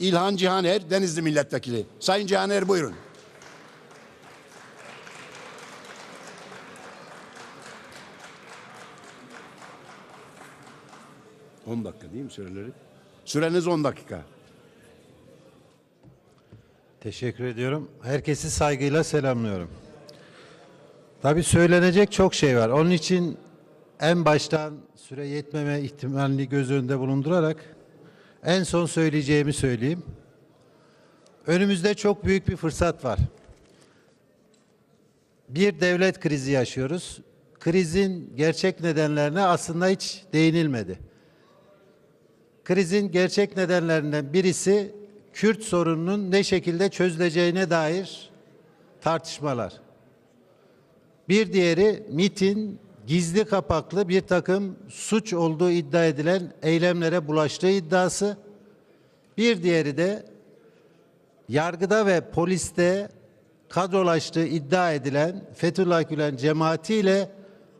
İlhan Cihaner, Denizli Milletvekili. Sayın Cihaner buyurun. On dakika değil mi süreleri? Süreniz 10 dakika. Teşekkür ediyorum. Herkesi saygıyla selamlıyorum. Tabii söylenecek çok şey var. Onun için en baştan süre yetmeme ihtimalini göz önünde bulundurarak en son söyleyeceğimi söyleyeyim. Önümüzde çok büyük bir fırsat var. Bir devlet krizi yaşıyoruz. Krizin gerçek nedenlerine aslında hiç değinilmedi. Krizin gerçek nedenlerinden birisi Kürt sorununun ne şekilde çözüleceğine dair tartışmalar. Bir diğeri MIT'in gizli kapaklı bir takım suç olduğu iddia edilen eylemlere bulaştığı iddiası. Bir diğeri de yargıda ve poliste kadrolaştığı iddia edilen Fethullah Gülen cemaatiyle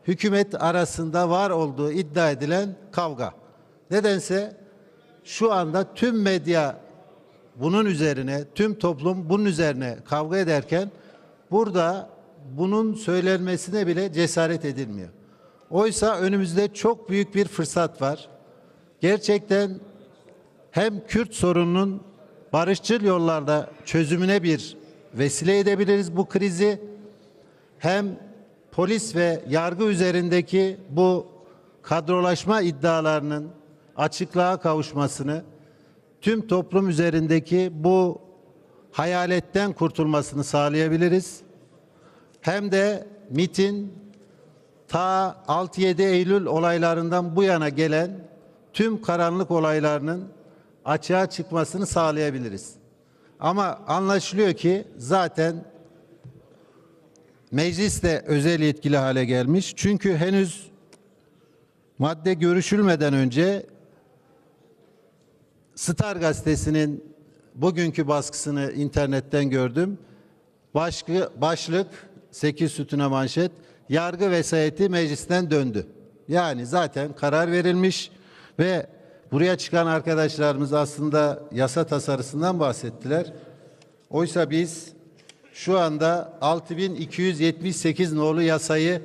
hükümet arasında var olduğu iddia edilen kavga. Nedense şu anda tüm medya bunun üzerine, tüm toplum bunun üzerine kavga ederken burada bunun söylenmesine bile cesaret edilmiyor. Oysa önümüzde çok büyük bir fırsat var. Gerçekten hem Kürt sorununun barışçıl yollarda çözümüne bir vesile edebiliriz bu krizi. Hem polis ve yargı üzerindeki bu kadrolaşma iddialarının açıklığa kavuşmasını, tüm toplum üzerindeki bu hayaletten kurtulmasını sağlayabiliriz. Hem de MIT'in ta 6-7 Eylül olaylarından bu yana gelen tüm karanlık olaylarının açığa çıkmasını sağlayabiliriz. Ama anlaşılıyor ki zaten meclis de özel yetkili hale gelmiş. Çünkü henüz madde görüşülmeden önce Star gazetesinin bugünkü baskısını internetten gördüm. Başkı, başlık 8 sütuna manşet yargı vesayeti meclisten döndü. Yani zaten karar verilmiş ve buraya çıkan arkadaşlarımız aslında yasa tasarısından bahsettiler. Oysa biz şu anda 6278 nolu yasayı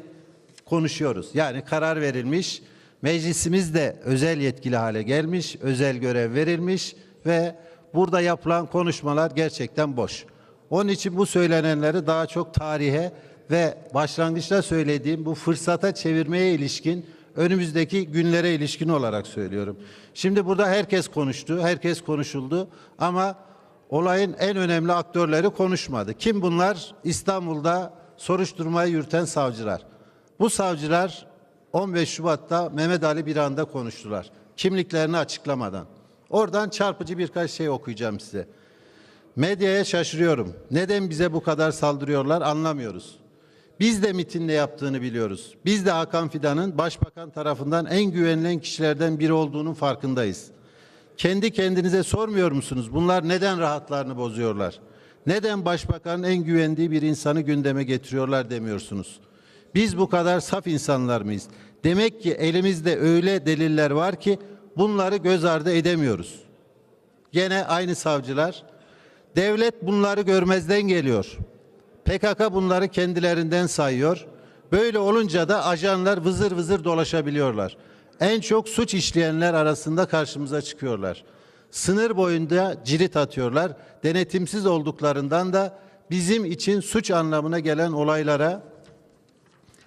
konuşuyoruz. Yani karar verilmiş. Meclisimiz de özel yetkili hale gelmiş, özel görev verilmiş ve burada yapılan konuşmalar gerçekten boş. Onun için bu söylenenleri daha çok tarihe ve başlangıçta söylediğim bu fırsata çevirmeye ilişkin önümüzdeki günlere ilişkin olarak söylüyorum. Şimdi burada herkes konuştu, herkes konuşuldu ama olayın en önemli aktörleri konuşmadı. Kim bunlar? İstanbul'da soruşturmayı yürüten savcılar. Bu savcılar 15 Şubat'ta Mehmet Ali bir anda konuştular. Kimliklerini açıklamadan. Oradan çarpıcı birkaç şey okuyacağım size. Medyaya şaşırıyorum. Neden bize bu kadar saldırıyorlar anlamıyoruz. Biz de MIT'in ne yaptığını biliyoruz. Biz de Hakan Fidan'ın başbakan tarafından en güvenilen kişilerden biri olduğunun farkındayız. Kendi kendinize sormuyor musunuz? Bunlar neden rahatlarını bozuyorlar? Neden başbakanın en güvendiği bir insanı gündeme getiriyorlar demiyorsunuz? Biz bu kadar saf insanlar mıyız? Demek ki elimizde öyle deliller var ki bunları göz ardı edemiyoruz. Gene aynı savcılar. Devlet bunları görmezden geliyor. PKK bunları kendilerinden sayıyor. Böyle olunca da ajanlar vızır vızır dolaşabiliyorlar. En çok suç işleyenler arasında karşımıza çıkıyorlar. Sınır boyunda cirit atıyorlar. Denetimsiz olduklarından da bizim için suç anlamına gelen olaylara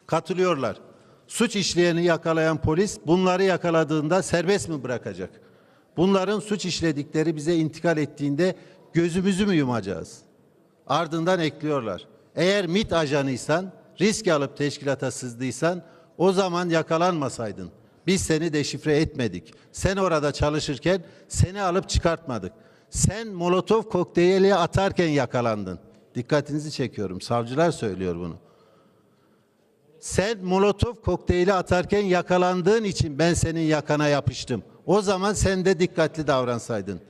katılıyorlar. Suç işleyeni yakalayan polis bunları yakaladığında serbest mi bırakacak? Bunların suç işledikleri bize intikal ettiğinde gözümüzü mü yumacağız? Ardından ekliyorlar. Eğer MIT ajanıysan, risk alıp teşkilata sızdıysan o zaman yakalanmasaydın. Biz seni deşifre etmedik. Sen orada çalışırken seni alıp çıkartmadık. Sen molotof kokteyli atarken yakalandın. Dikkatinizi çekiyorum. Savcılar söylüyor bunu. Sen molotof kokteyli atarken yakalandığın için ben senin yakana yapıştım. O zaman sen de dikkatli davransaydın.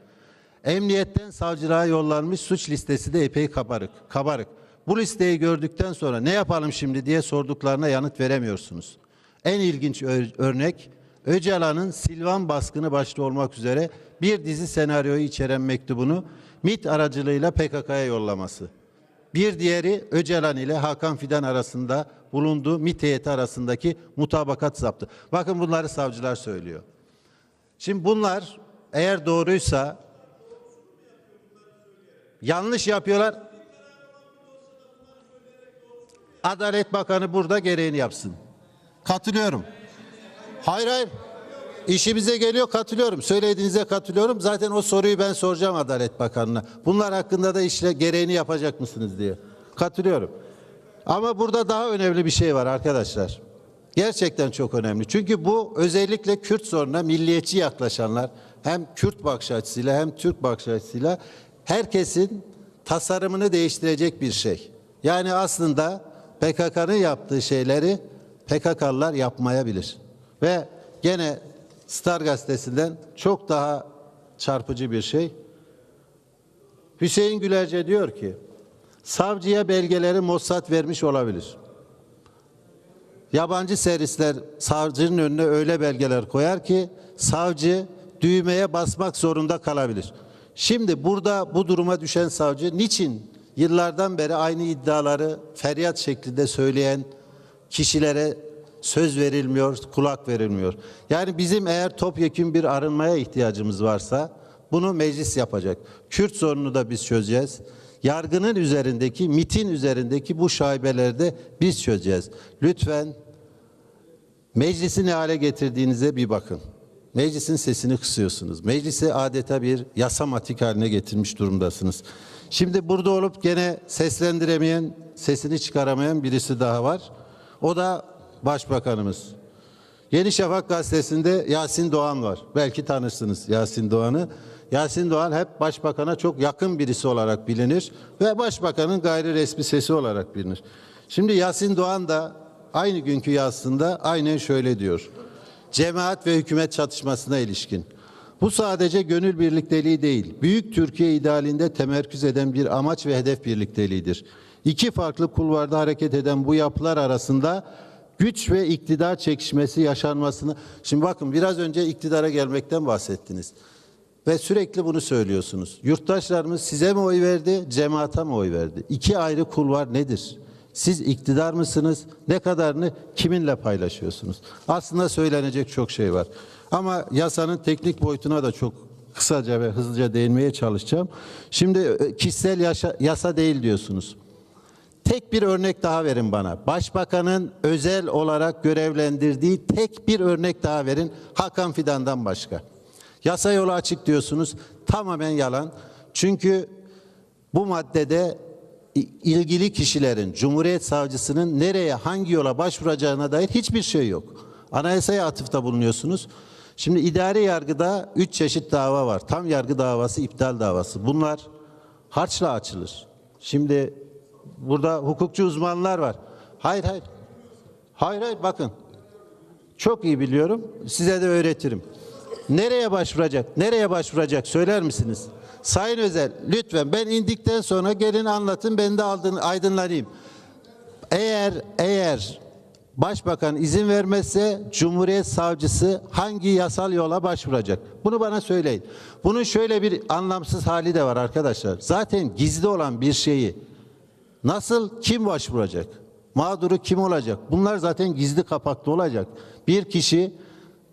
Emniyetten savcılığa yollanmış suç listesi de epey kabarık. kabarık. Bu listeyi gördükten sonra ne yapalım şimdi diye sorduklarına yanıt veremiyorsunuz. En ilginç ör- örnek Öcalan'ın Silvan baskını başta olmak üzere bir dizi senaryoyu içeren mektubunu MİT aracılığıyla PKK'ya yollaması. Bir diğeri Öcalan ile Hakan Fidan arasında bulunduğu MİT heyeti arasındaki mutabakat zaptı. Bakın bunları savcılar söylüyor. Şimdi bunlar eğer doğruysa yanlış yapıyorlar. Adalet Bakanı burada gereğini yapsın. Katılıyorum. Hayır hayır. İşimize geliyor katılıyorum. Söylediğinize katılıyorum. Zaten o soruyu ben soracağım Adalet Bakanı'na. Bunlar hakkında da işle gereğini yapacak mısınız diye. Katılıyorum. Ama burada daha önemli bir şey var arkadaşlar. Gerçekten çok önemli. Çünkü bu özellikle Kürt sorununa milliyetçi yaklaşanlar hem Kürt bakış açısıyla hem Türk bakış açısıyla herkesin tasarımını değiştirecek bir şey. Yani aslında PKK'nın yaptığı şeyleri PKK'lılar yapmayabilir. Ve gene Star gazetesinden çok daha çarpıcı bir şey. Hüseyin Gülerce diyor ki, savcıya belgeleri Mossad vermiş olabilir. Yabancı servisler savcının önüne öyle belgeler koyar ki savcı düğmeye basmak zorunda kalabilir. Şimdi burada bu duruma düşen savcı niçin yıllardan beri aynı iddiaları feryat şeklinde söyleyen kişilere söz verilmiyor, kulak verilmiyor. Yani bizim eğer topyekün bir arınmaya ihtiyacımız varsa bunu meclis yapacak. Kürt sorununu da biz çözeceğiz. Yargının üzerindeki, MIT'in üzerindeki bu şaibeleri de biz çözeceğiz. Lütfen meclisi ne hale getirdiğinize bir bakın. Meclisin sesini kısıyorsunuz. Meclisi adeta bir yasamatik haline getirmiş durumdasınız. Şimdi burada olup gene seslendiremeyen, sesini çıkaramayan birisi daha var. O da Başbakanımız. Yeni Şafak gazetesinde Yasin Doğan var. Belki tanırsınız Yasin Doğan'ı. Yasin Doğan hep başbakana çok yakın birisi olarak bilinir ve başbakanın gayri resmi sesi olarak bilinir. Şimdi Yasin Doğan da aynı günkü yazısında aynen şöyle diyor. Cemaat ve hükümet çatışmasına ilişkin. Bu sadece gönül birlikteliği değil, büyük Türkiye idealinde temerküz eden bir amaç ve hedef birlikteliğidir. İki farklı kulvarda hareket eden bu yapılar arasında güç ve iktidar çekişmesi yaşanmasını... Şimdi bakın biraz önce iktidara gelmekten bahsettiniz. Ve sürekli bunu söylüyorsunuz. Yurttaşlarımız size mi oy verdi, cemaate mi oy verdi? İki ayrı kulvar nedir? Siz iktidar mısınız? Ne kadarını kiminle paylaşıyorsunuz? Aslında söylenecek çok şey var. Ama yasanın teknik boyutuna da çok kısaca ve hızlıca değinmeye çalışacağım. Şimdi e, kişisel yaşa- yasa değil diyorsunuz. Tek bir örnek daha verin bana. Başbakanın özel olarak görevlendirdiği tek bir örnek daha verin. Hakan Fidan'dan başka. Yasa yolu açık diyorsunuz. Tamamen yalan. Çünkü bu maddede ilgili kişilerin, Cumhuriyet Savcısının nereye, hangi yola başvuracağına dair hiçbir şey yok. Anayasaya atıfta bulunuyorsunuz. Şimdi idari yargıda üç çeşit dava var. Tam yargı davası, iptal davası. Bunlar harçla açılır. Şimdi burada hukukçu uzmanlar var. Hayır hayır. Hayır hayır bakın. Çok iyi biliyorum. Size de öğretirim. Nereye başvuracak? Nereye başvuracak? Söyler misiniz? Sayın Özel lütfen ben indikten sonra gelin anlatın ben de aydınlanayım. Eğer eğer Başbakan izin vermezse Cumhuriyet Savcısı hangi yasal yola başvuracak? Bunu bana söyleyin. Bunun şöyle bir anlamsız hali de var arkadaşlar. Zaten gizli olan bir şeyi Nasıl kim başvuracak? Mağduru kim olacak? Bunlar zaten gizli kapaklı olacak. Bir kişi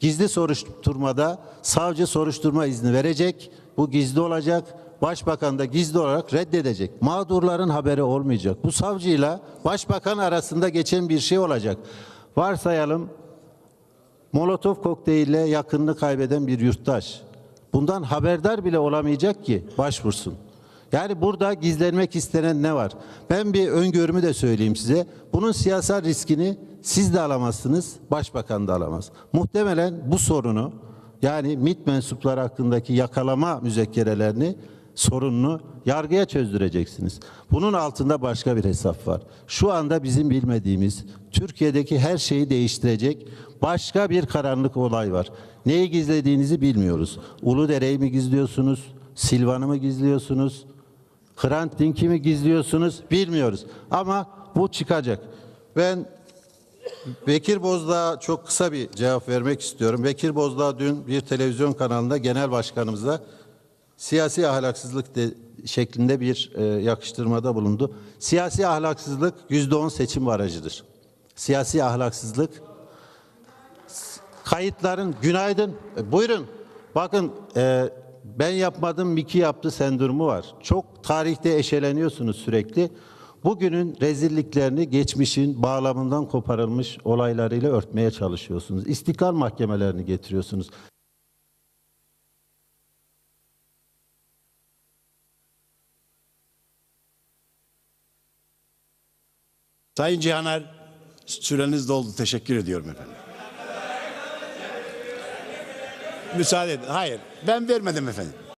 gizli soruşturmada savcı soruşturma izni verecek. Bu gizli olacak. Başbakan da gizli olarak reddedecek. Mağdurların haberi olmayacak. Bu savcıyla başbakan arasında geçen bir şey olacak. Varsayalım Molotov kokteyliyle yakınını kaybeden bir yurttaş. Bundan haberdar bile olamayacak ki başvursun. Yani burada gizlenmek istenen ne var? Ben bir öngörümü de söyleyeyim size. Bunun siyasal riskini siz de alamazsınız, başbakan da alamaz. Muhtemelen bu sorunu yani MİT mensupları hakkındaki yakalama müzekkerelerini sorununu yargıya çözdüreceksiniz. Bunun altında başka bir hesap var. Şu anda bizim bilmediğimiz Türkiye'deki her şeyi değiştirecek başka bir karanlık olay var. Neyi gizlediğinizi bilmiyoruz. Uludere'yi mi gizliyorsunuz? Silvan'ı mı gizliyorsunuz? Hrant Dink'i mi gizliyorsunuz? Bilmiyoruz. Ama bu çıkacak. Ben Bekir Bozdağ'a çok kısa bir cevap vermek istiyorum. Bekir Bozdağ dün bir televizyon kanalında genel başkanımıza siyasi ahlaksızlık de, şeklinde bir e, yakıştırmada bulundu. Siyasi ahlaksızlık yüzde on seçim aracıdır. Siyasi ahlaksızlık kayıtların günaydın E, buyurun bakın e, ben yapmadım Miki yaptı sendromu var. Çok tarihte eşeleniyorsunuz sürekli. Bugünün rezilliklerini geçmişin bağlamından koparılmış olaylarıyla örtmeye çalışıyorsunuz. İstiklal mahkemelerini getiriyorsunuz. Sayın Cihaner süreniz doldu. Teşekkür ediyorum efendim. Müsaade edin. Hayır ben vermedim efendim.